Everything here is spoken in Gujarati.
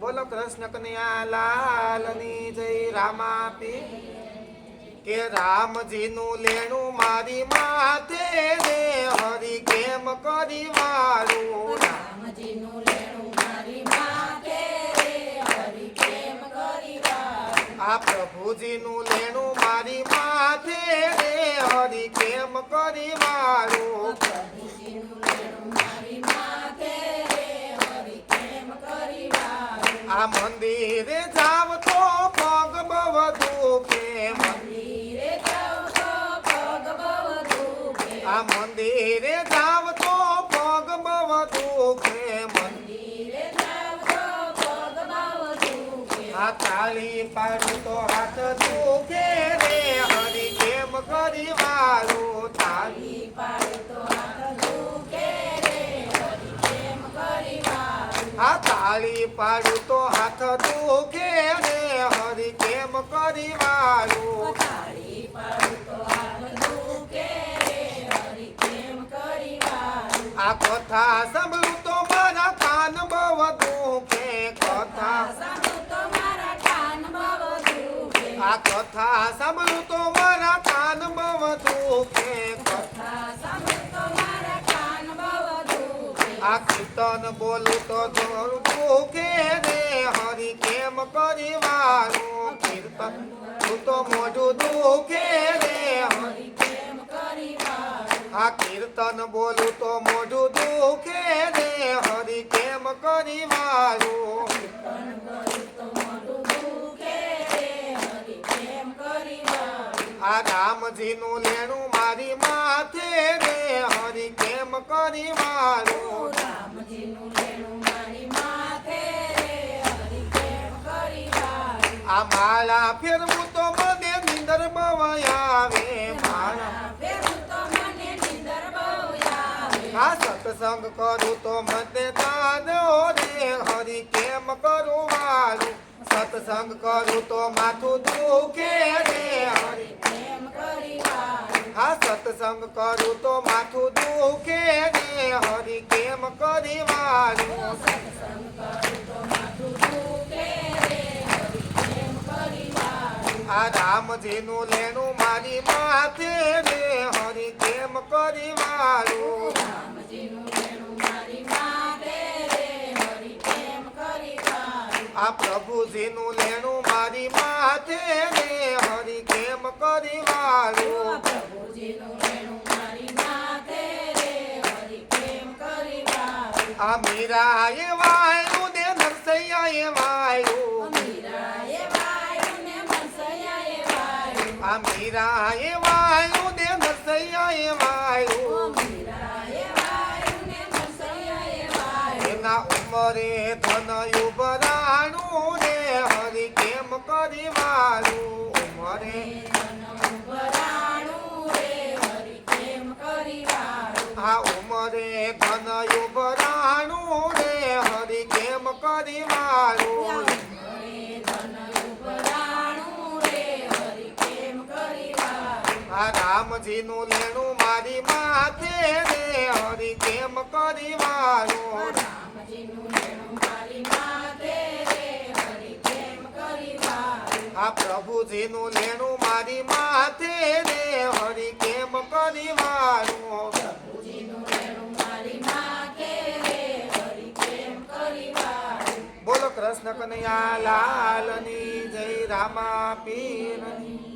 બોલો કૃષ્ણ કન્યા લાલની જય રામાપી. કે રામજીનું લેણું મારી માથે રે હરી કેમ કરી વાળું રામજીનું લેણું મારી માથે રે હરી કેમ કરી. આ પ્રભુજીનું લેણું મારી માથે રે હરી કેમ કરી વાળું આ મંદિરે જાવ તો પગ બવ દુખે મંદિરે જાવ તો પગ બવ દુખે. આ મંદિરે જાવ તો પગ બવ દુખે મંદિરે જાવ તો પગ બવ દુખે. આ તાળી પાડું તો હાથ દુખે રે હરી કેમ કરી વાળું તાળી તાળી પાડું તો હાથ દુખે ને હરી કેમ કરી મારું તાળી પાડું તો હાથ દુખે હરી કેમ કરી મારું આ કથા સાંભળું તો મારા કાન બવ દુખે કથા સાંભળું તો મારા કાન બહુ દુખે. આ કથા સાંભળું તો મારા કાન બવ દુખે કથા સાંભળું આ કીર્તન બોલું તો જોર દુખે રે હરી કેમ કરી મારું કીર્તન તું તો મોઢું દુખે રે હરી કેમ કરી આ કીર્તન બોલું તો મોઢું દુખે રે હરી કેમ કરી વાળું કીર્તન કરું તો મોઢું દુખે રે હરી કેમ કરી વાળું. આ રામજીનું લેણું મારી માથે રે હરી કેમ કરી રામજીનું મારી માથે રે હરી કેમ કરી વાળું. આ માલા ફેરવું તો મને નીંદર બવ આવે માળા ફેરું તો મને નિંદર આવે. આ સત્સંગ કરું તો મને દાન રે હરી કેમ કરું મારું સત્સંગ કરું તો માથું દુખે રે, હરી. આ સત્સંગ કરું તો માથું દુખે ને હરી કેમ કરી વાળું સત્સંગ કરું તો માથું દુખે રે હરી કેમ કરી વાળું. આ રામજીનું લેણું મારી માથે ને હરી કેમ કરી મારી. આ પ્રભુજીનું લેણું મારી માથે કરી પ્રભુજીનું લેણું મારી. આ મીરાએ વાયું ને નરસૈયાએ વાયું મીરાએ વાયું ને મનસૈયાએ વાયું. વાયું ને નરસૈયાએ વાયું વાયું. એના ઉમરે ધન યુબરાણું કેમ કરી વાળું ઉમરે ધન ઉભરાણું રે હરી કેમ કરી વાળું. આ ઉમરે ધન યુબરાણું રે કરી વાળું હરે ધન ઉભરાણું રે હરી કેમ કરી વાળું. આ રામજીનું લેણું મારી માથે રે હરી કેમ કરી વાળું આ પ્રભુજીનું લેણું મારી માથે રે હરી કેમ કરી લેણું મારી માથે રે હરી કેમ કરી વાળું. બોલો કૃષ્ણ કનૈયા લાલની જય રામા પીરની